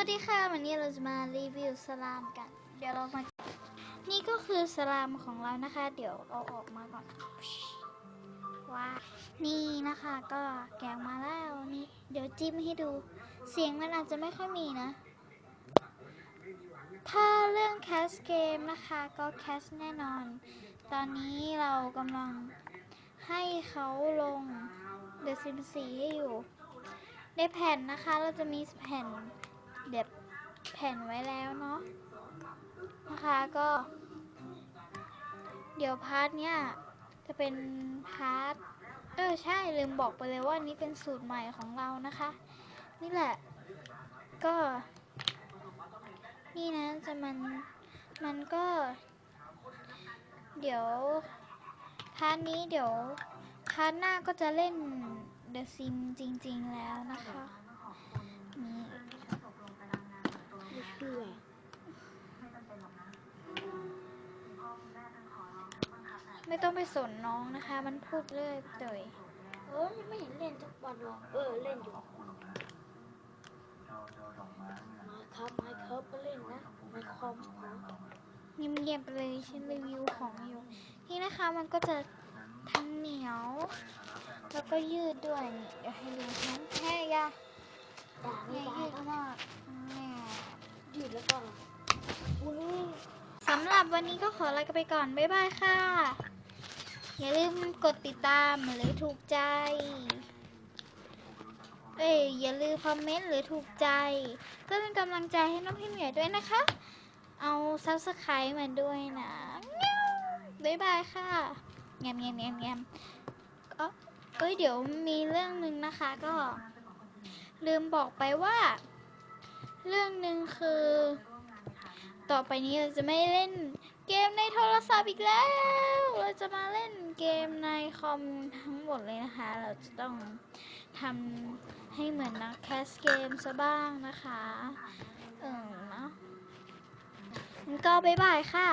วัสดีค่ะ วันนี้เราจะมารีวิวสลามกัน เดี๋ยวเรามา นี่ก็คือสลามของเรานะคะ เดี๋ยวเอาออกมาก่อนว้านี่นะคะก็แกะออกมาแล้วนี่ เดี๋ยวจิ้มให้ดู เสียงมันอาจจะไม่ค่อยมีนะ ถ้าเรื่องแคสเกมนะคะก็แคสแน่นอน ตอนนี้เรากำลังให้เขาลง The Sims 4ให้อยู่ ในแผ่นนะคะเราจะมีแผ่น เด็บแผ่นไว้แล้วเนาะนะคะก็ เดี๋ยวพาร์ทเนี้ยจะเป็นพาร์ทเออใช่ลืมบอกไปเลยว่านี่เป็นสูตรใหม่ของเรานะคะ นี่แหละ ก็ นี่นะจะมันมันก็ เดี๋ยวพาร์ทนี้เดี๋ยวพาร์ทหน้าก็จะเล่น The Sim จริง ๆ แล้ว ไม่ต้องไปสนน้องนะคะ มันพูดเรื่อยเตยเออยังไม่เห็นเล่นสักวันหรอกเออเล่นอยู่มาครับมาครับก็เล่นนะในคอมของเงียบๆไปเลยฉันรีวิวของอยู่นี่นะคะมันก็จะทั้งเหนียว แล้วก็ยืดด้วยนี่เดี๋ยวให้ดูน้องแค่ยาด่าไม่เนี่ยได้ยืดครับมากแม่ยืดแล้วก็อุ้ยสำหรับวันนี้ก็ขอลากันไปก่อน บ๊ายบายค่ะ อย่าลืมกดติดตามหรือถูกใจ เอ้ยอย่าลืมคอมเมนต์หรือถูกใจ เพื่อเป็นกำลังใจให้น้องพี่เหมียวด้วยนะคะ เอาซับสไครต์มาด้วยนะบ๊ายบายค่ะแงมแงมแงมแงมเอ้าเอ้ยเดี๋ยวมีเรื่องหนึ่งนะคะก็ ลืมบอกไปว่า เรื่องหนึ่งคือ ต่อไปนี้เราจะไม่เล่นเกมในโทรศัพท์อีกแล้ว เราจะมาเล่นเกมในคอมทั้งหมดเลยนะคะ เราจะต้องทำให้เหมือนนักแคสเกมซะบ้างนะคะ เออเนาะก็บ๊ายบายค่ะ